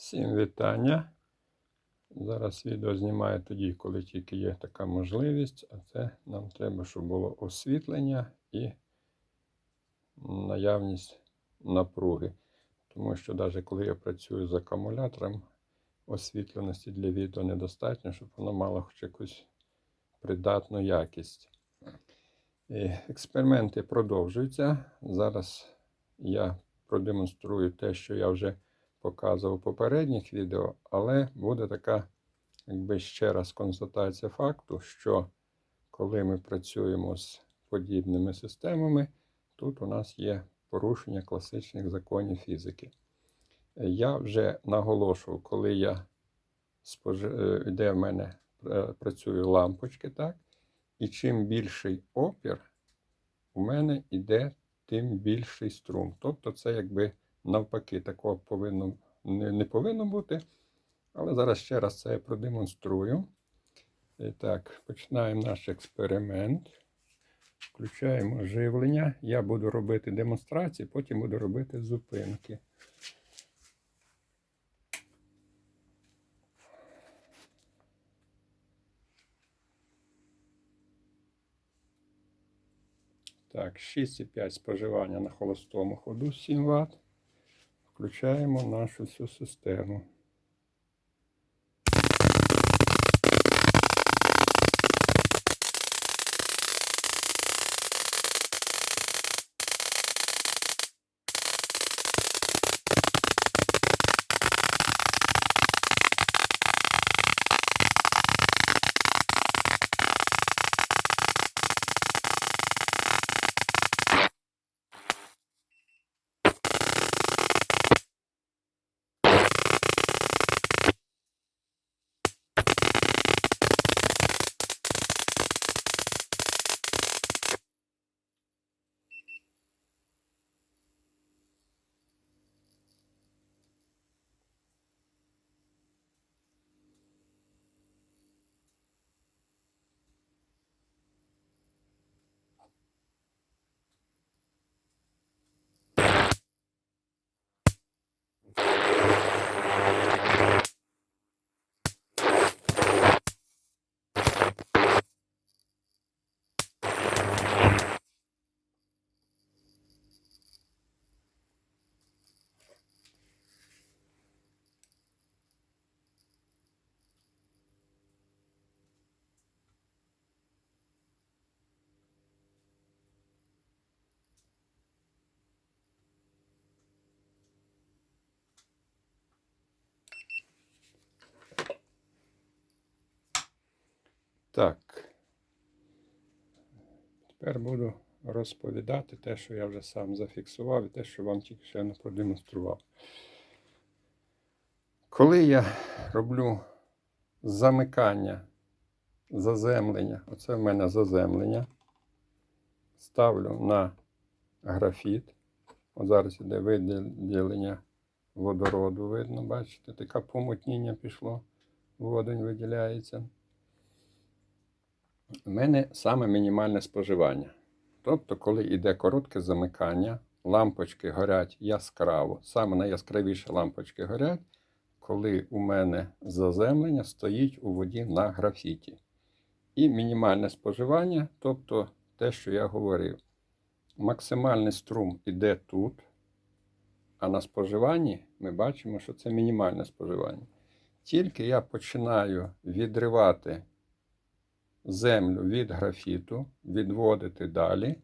Всім вітання. Зараз відео знімаю тоді, коли тільки є така можливість, а це нам треба, щоб було освітлення і наявність напруги. Тому що навіть коли я працюю з акумулятором, освітленості для відео недостатньо, щоб воно мало хоч якусь придатну якість. І експерименти продовжуються. Зараз я продемонструю те, що я вже показував у попередніх відео, але буде така, якби ще раз констатація факту, що коли ми працюємо з подібними системами, тут у нас є порушення класичних законів фізики. Я вже наголошував, коли я спож... е, де в мене е, працюють лампочки, так? І чим більший опір, у мене йде, тим більший струм. Тобто це якби навпаки, такого повинно, не, не повинно бути. Але зараз ще раз це я продемонструю. І так, починаємо наш експеримент. Включаємо живлення. Я буду робити демонстрації, потім буду робити зупинки. Так, 6,5 споживання на холостому ходу 7 Вт. Включаємо нашу цю систему. Так. Тепер буду розповідати те, що я вже сам зафіксував, і те, що вам тільки ще продемонстрував. Коли я роблю замикання, заземлення, оце в мене заземлення, ставлю на графіт. От зараз іде виділення водороду, видно, бачите, таке помутніння пішло, водень виділяється. У мене саме мінімальне споживання. Тобто, коли йде коротке замикання, лампочки горять яскраво. Саме найяскравіші лампочки горять, коли у мене заземлення стоїть у воді на графіті. І мінімальне споживання, тобто те, що я говорив. Максимальний струм іде тут, а на споживанні ми бачимо, що це мінімальне споживання. Тільки я починаю відривати землю від графіту, відводити далі,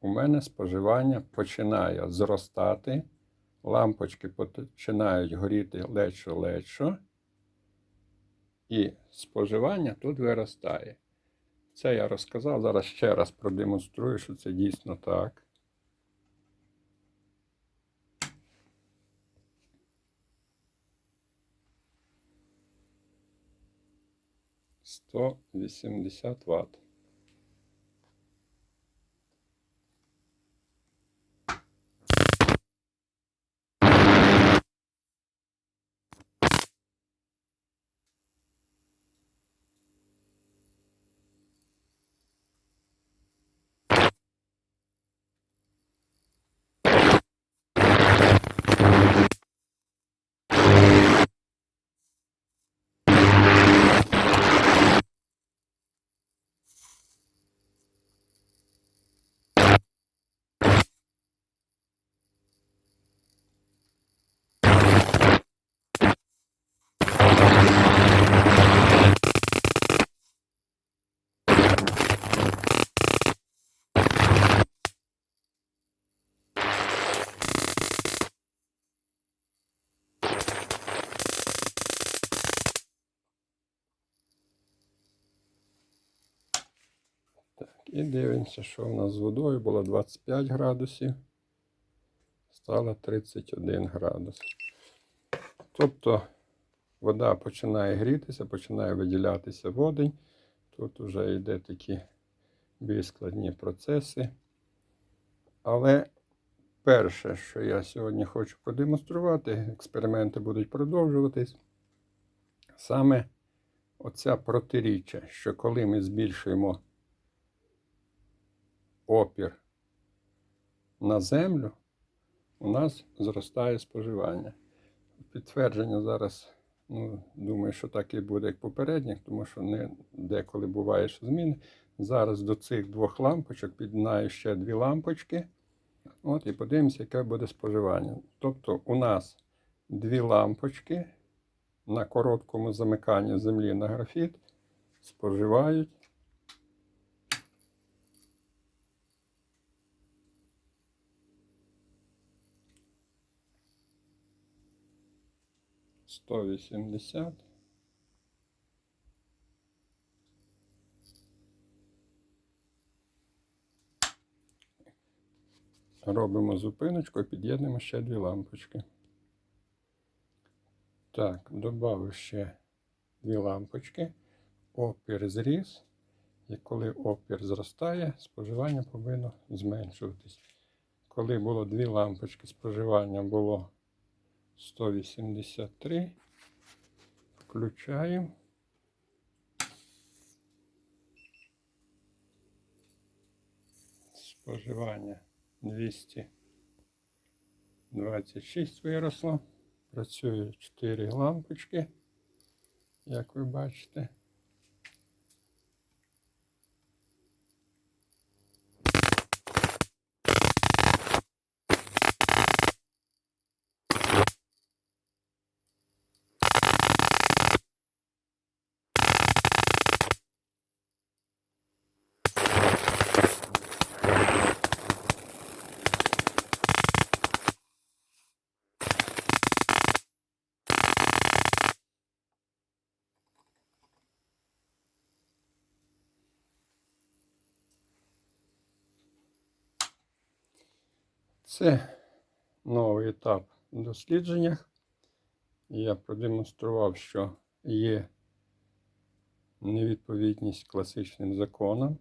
у мене споживання починає зростати, лампочки починають горіти ледшо-ледшо, і споживання тут виростає. Це я розказав. Зараз ще раз продемонструю, що це дійсно так. Сто вісімдесят Вт. І дивимося, що в нас з водою було 25 градусів, стало 31 градус. Тобто вода починає грітися, починає виділятися водень. Тут вже йде такі більш складні процеси. Але перше, що я сьогодні хочу продемонструвати, експерименти будуть продовжуватись. Саме оця протиріччя, що коли ми збільшуємо опір на землю, у нас зростає споживання. Підтвердження зараз, ну, думаю, що так і буде, як попередніх, тому що не деколи буває, зміни. Зараз до цих двох лампочок під'єднаю ще дві лампочки. От, і подивимося, яке буде споживання. Тобто у нас дві лампочки на короткому замиканні землі на графіт споживають 180. Робимо зупиночку і під'єднуємо ще дві лампочки. Так, додав ще дві лампочки. Опір зріс. І коли опір зростає, споживання повинно зменшуватись. Коли було дві лампочки, споживання було 183. Включаємо. Споживання 226 виросло. Працює 4 лампочки, як ви бачите. Це новий етап в дослідженнях. Я продемонстрував, що є невідповідність класичним законам.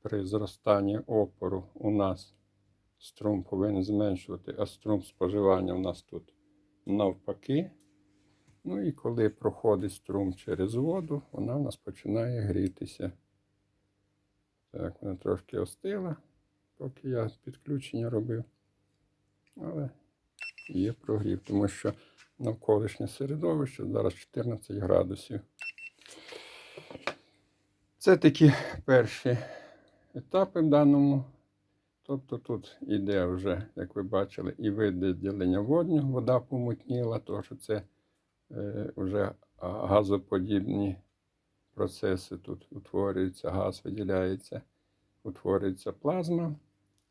При зростанні опору у нас струм повинен зменшувати, а струм споживання у нас тут навпаки. Ну і коли проходить струм через воду, вона у нас починає грітися. Так, вона трошки остила, поки я підключення робив. Але є прогрів, тому що навколишнє середовище зараз 14 градусів. Це такі перші етапи в даному. Тобто тут іде вже, як ви бачили, і виділення водню, вода помутніла, тому що це е, вже газоподібні процеси тут утворюються, газ виділяється, утворюється плазма.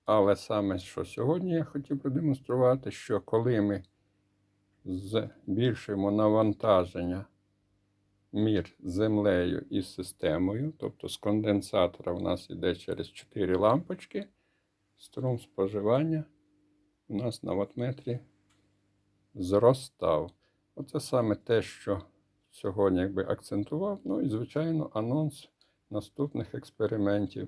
Але саме, що сьогодні я хотів продемонструвати, що коли ми збільшуємо навантаження між землею і системою, тобто з конденсатора у нас йде через 4 лампочки, струм споживання у нас на ватметрі зростав. Оце саме те, що сьогодні якби акцентував. Ну і, звичайно, анонс наступних експериментів.